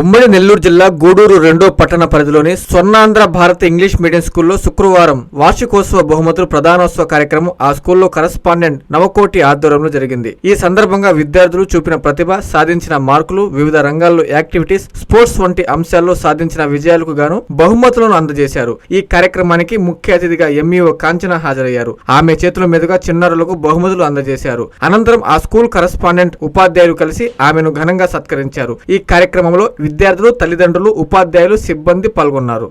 ఉమ్మడి నెల్లూరు జిల్లా గూడూరు రెండో పట్టణ పరిధిలోని స్వర్ణాంధ్ర భారత ఇంగ్లీష్ మీడియం స్కూల్లో శుక్రవారం వార్షికోత్సవ బహుమతులు ప్రధానోత్సవ కార్యక్రమం ఆ స్కూల్లో కరస్పాండెంట్ నవకోటి ఆధ్వర్యంలో జరిగింది. ఈ సందర్భంగా విద్యార్థులు చూపిన ప్రతిభ సాధించిన మార్కులు వివిధ రంగాల్లో యాక్టివిటీస్ స్పోర్ట్స్ వంటి అంశాల్లో సాధించిన విజయాలకు గాను బహుమతులను అందజేశారు. ఈ కార్యక్రమానికి ముఖ్య అతిథిగా ఎంఈఓ కాంచన హాజరయ్యారు. ఆమె చేతుల మీదుగా చిన్నారులకు బహుమతులు అందజేశారు. అనంతరం ఆ స్కూల్ కరస్పాండెంట్ ఉపాధ్యాయులు కలిసి ఆమెను ఘనంగా సత్కరించారు. ఈ కార్యక్రమంలో విద్యార్థులు తల్లిదండ్రులు ఉపాధ్యాయులు సిబ్బంది పాల్గొన్నారు.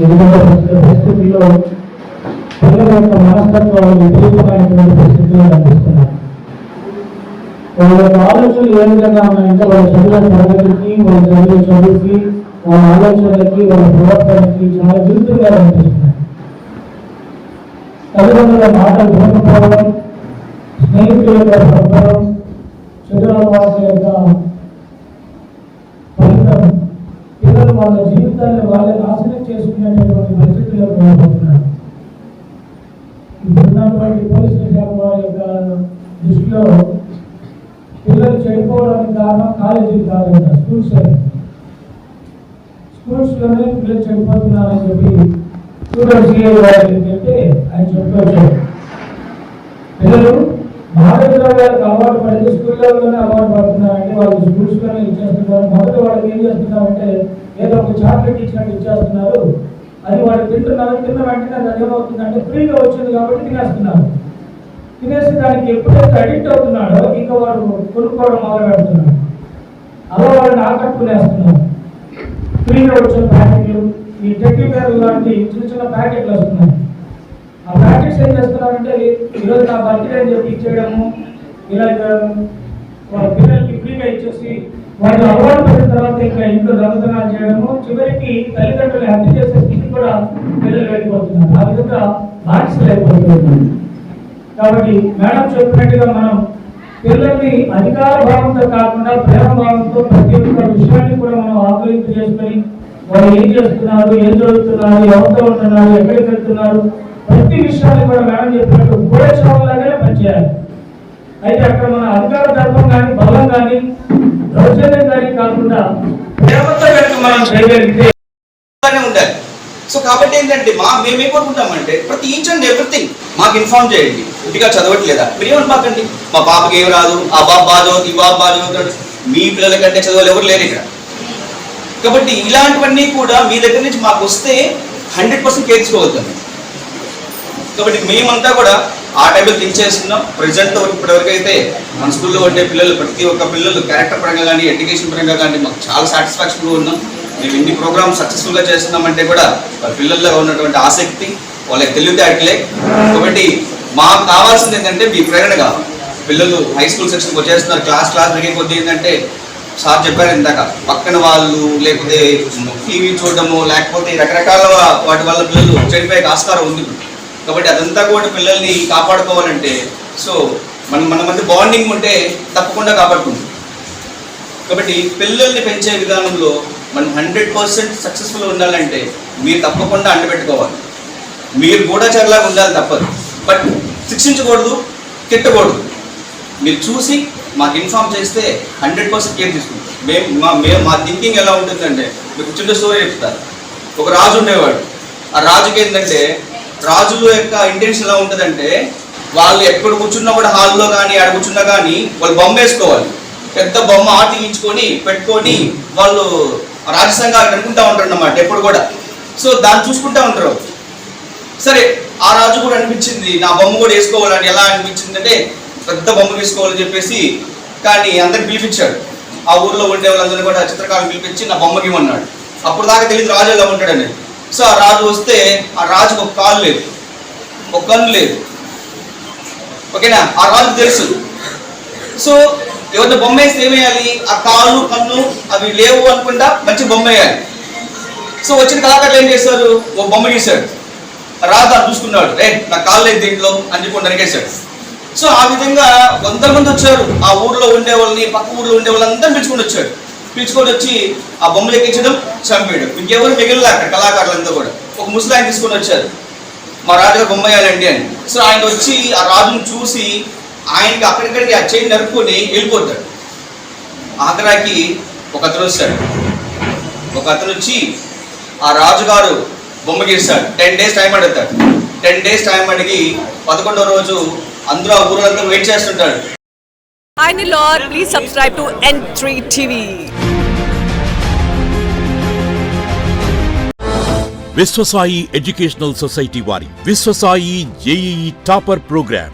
ఎందుకంటే వాళ్ళ ఆలోచనలు ఏ విధంగా ఉన్నాయంటే వాళ్ళ చదువుల తరగతికి వాళ్ళ చదువుకి వాళ్ళ ఆలోచనలకి వాళ్ళ ప్రవర్తనకి చాలా విరుద్ధంగా కనిపిస్తున్నాయి తల్లిదండ్రుల మాటలు వినకపోవడం స్నేహితుల యొక్క ప్రభావం చెడు యొక్క ఫలితం పిల్లలు వాళ్ళ జీవితాన్ని వాళ్ళే నాశనం చేసుకునేటటువంటి పరిస్థితుల్లో వెళ్ళిపోతున్నారు ఇప్పుడున్నటువంటి పోలీసుల శాఖ వారి యొక్క దృష్టిలో పిల్లలు చెడిపోవడానికి కారణం కాలేజీలు కాదంట స్కూల్స్ స్కూల్స్లోనే పిల్లలు చెడిపోతున్నారని చెప్పి స్టూడెంట్స్ వారికి చెప్తే ఆయన చెప్తూ పిల్లలు మహావిద్యాలయాలకు అలవాటు పడితే స్కూల్ లెవెల్లోనే అలవాటు పడుతున్నారంటే వాళ్ళు స్కూల్స్లోనే ఇచ్చేస్తున్నారు. మొదటి వాళ్ళకి ఏం చేస్తున్నారంటే ఏదో ఒక చాక్లెట్ ఇచ్చినట్టు ఇచ్చేస్తున్నారు. అది వాళ్ళు తింటున్నారు. తిన్న వెంటనే అది ఏమవుతుందంటే ఫ్రీగా వచ్చింది కాబట్టి తినేస్తున్నారు. తినేసి దానికి ఎప్పుడైతే అడిక్ట్ అవుతున్నాడో ఇంకా వాడు కొనుక్కోవడం మొదలు పెడుతున్నాడు అలా వాళ్ళని ఆకట్టుకునేస్తున్నారు. ఫ్రీగా వచ్చే ప్యాకెట్లు ఈ టెక్కి పేరు లాంటి చిన్న చిన్న ప్యాకెట్లు వస్తున్నాయి. ఆ ఏం చేస్తున్నారంటే ఈరోజు నా బర్త్డే అని చెప్పి ఇచ్చేయడము ఇలా పిల్లలకి ఫ్రీగా ఇచ్చేసి వాళ్ళు అలవాటు పడిన తర్వాత ఇంకా ఇంట్లో దొంగతనాలు చేయడము చివరికి తల్లిదండ్రులు హత్య చేసే స్థితి కూడా పిల్లలు వెళ్ళిపోతున్నారు. ఆ విధంగా బానిసలు అయిపోతున్నారు. కాబట్టి మేడం చెప్పినట్టుగా మనం పిల్లల్ని అధికార భావంతో కాకుండా ప్రేమ భావంతో ప్రతి ఒక్క విషయాన్ని కూడా మనం ఆకలింపు చేసుకొని వాళ్ళు ఏం చేస్తున్నారు ఏం చదువుతున్నారు ఎవరితో ఉంటున్నారు ఎక్కడికి వెళ్తున్నారు ప్రతి విషయాన్ని కూడా మేడం చెప్పినట్టు గోడచావులాగానే పనిచేయాలి అయితే అక్కడ మన అధికార దర్పం కానీ బలం కానీ దౌర్జన్యం కానీ కాకుండా ప్రేమతో కనుక మనం చేయగలిగితే ఉండాలి. సో కాబట్టి ఏంటంటే మా మేము ఏం కోరుకుంటామంటే ప్రతి ఈచ్ అండ్ ఎవ్రీథింగ్ మాకు ఇన్ఫార్మ్ చేయండి. ఇంటిగా చదవట్లేదా? మీరు ఏమని మాకండి? మా పాపకి ఏం రాదు? ఆ బాబు బాగా చదువుతుంది ఈ బాబు బాగా చదువుతాడు మీ పిల్లల కంటే చదవాలి ఎవరు లేరు ఇక్కడ. కాబట్టి ఇలాంటివన్నీ కూడా మీ దగ్గర నుంచి మాకు వస్తే హండ్రెడ్ పర్సెంట్ కేర్చుకోవద్దండి కాబట్టి మేమంతా కూడా ఆ టైంలో థింక్ చేస్తున్నాం. ప్రజెంట్ ఇప్పటివరకైతే మన స్కూల్లో ఉండే పిల్లలు ప్రతి ఒక్క పిల్లలు క్యారెక్టర్ పరంగా కానీ ఎడ్యుకేషన్ పరంగా కానీ మాకు చాలా సాటిస్ఫాక్షన్గా ఉన్నాం. మేము ఇన్ని ప్రోగ్రామ్స్ సక్సెస్ఫుల్గా చేస్తున్నామంటే కూడా వాళ్ళ పిల్లల్లో ఉన్నటువంటి ఆసక్తి వాళ్ళకి తెలివితేటలే కాబట్టి మాకు కావాల్సింది ఏంటంటే మీ ప్రేరణ కావాలి పిల్లలు హై స్కూల్ సెక్షన్కి వచ్చేస్తున్నారు. క్లాస్ క్లాస్ పెరిగే కొద్దీ ఏంటంటే సార్ చెప్పారు ఇందాక పక్కన వాళ్ళు లేకపోతే టీవీ చూడడము లేకపోతే రకరకాల వాటి వల్ల పిల్లలు చెడిపోయే ఆస్కారం ఉంది కాబట్టి అదంతా కూడా పిల్లల్ని కాపాడుకోవాలంటే సో మన మన మధ్య బాండింగ్ ఉంటే తప్పకుండా కాపాడుకుంటుంది కాబట్టి పిల్లల్ని పెంచే విధానంలో మనం హండ్రెడ్ పర్సెంట్ సక్సెస్ఫుల్ ఉండాలంటే మీరు తప్పకుండా అండబెట్టుకోవాలి మీరు కూడా చల్లగా ఉండాలి తప్పదు. బట్ శిక్షించకూడదు తిట్టకూడదు. మీరు చూసి మాకు ఇన్ఫామ్ చేస్తే హండ్రెడ్ పర్సెంట్ కేర్ తీసుకుంటాం మేము మా మేము మా థింకింగ్ ఎలా ఉంటుందంటే మీకు చిన్న స్టోరీ చెప్తారు. ఒక రాజు ఉండేవాడు. ఆ రాజుకి ఏంటంటే రాజుల యొక్క ఇంటెన్షన్ ఎలా ఉంటుందంటే వాళ్ళు ఎక్కడ కూర్చున్నా కూడా హాల్లో కానీ ఆడ కూర్చున్నా కానీ వాళ్ళు బొమ్మ వేసుకోవాలి. పెద్ద బొమ్మ ఆటించుకొని పెట్టుకొని వాళ్ళు రాజసంగా అనుకుంటా ఉంటారు అన్నమాట ఎప్పుడు కూడా. సో దాన్ని చూసుకుంటా ఉంటారు. సరే ఆ రాజు కూడా అనిపించింది నా బొమ్మ కూడా వేసుకోవాలని ఎలా అనిపించింది అంటే పెద్ద బొమ్మ వేసుకోవాలని చెప్పేసి కానీ అందరికి పిలిపించాడు. ఆ ఊర్లో ఉండే వాళ్ళందరినీ కూడా చిత్రకారులు పిలిపించి నా బొమ్మకి ఇవ్వన్నాడు అప్పుడు దాకా తెలియదు రాజు ఎలా ఉంటాడని. సో ఆ రాజు వస్తే ఆ రాజుకు ఒక కాలు లేదు. ఒక కన్ను లేదు. ఓకేనా? ఆ రాజుకు తెలుసు. సో ఎవరిన బొమ్మ వేస్తే ఏమేయాలి? ఆ కాలు కన్ను అవి లేవు అనుకుంటా మంచి బొమ్మ వేయాలి సో వచ్చిన కళాకారులు ఏం చేశారు ఓ బొమ్మ గీశాడు. రాజు అది చూసుకున్నాడు. రే నా కాళ్ళు లేదు దీంట్లో అని చెప్పి నరికేశాడు. సో ఆ విధంగా వందల మంది వచ్చారు. ఆ ఊర్లో ఉండే వాళ్ళని పక్క ఊర్లో ఉండే వాళ్ళందరూ పిలుచుకుని వచ్చాడు. పిలుచుకొని వచ్చి ఆ బొమ్మలు ఎక్కించడం చంపేయడం. ఇంకెవరు మిగిలిన అక్కడ కళాకారులంతా కూడా. ఒక ముసలాయన తీసుకొని వచ్చారు. మా రాజుగారు బొమ్మ వేయాలండి అని. సో ఆయన వచ్చి ఆ రాజును చూసి ఆయనకి అక్కడిక్కడికి ఆ చైన్ నరుపుకొని వెళ్ళిపోతాడు. ఆగ్రాకి ఒక అతను వస్తాడు. ఒక అతను వచ్చి ఆ రాజుగారు బొమ్మ గీస్తాడు. టెన్ డేస్ టైం అడుగుతాడు. టెన్ డేస్ టైం అడిగి పదకొండో రోజు అందరూ ఆ ఊరంతా వెయిట్ చేస్తుంటాడు. Hi Nilor, please subscribe to N3 TV. Vishwasai educational society వారి విశ్వసాయి జేఈఈ టాపర్ ప్రోగ్రామ్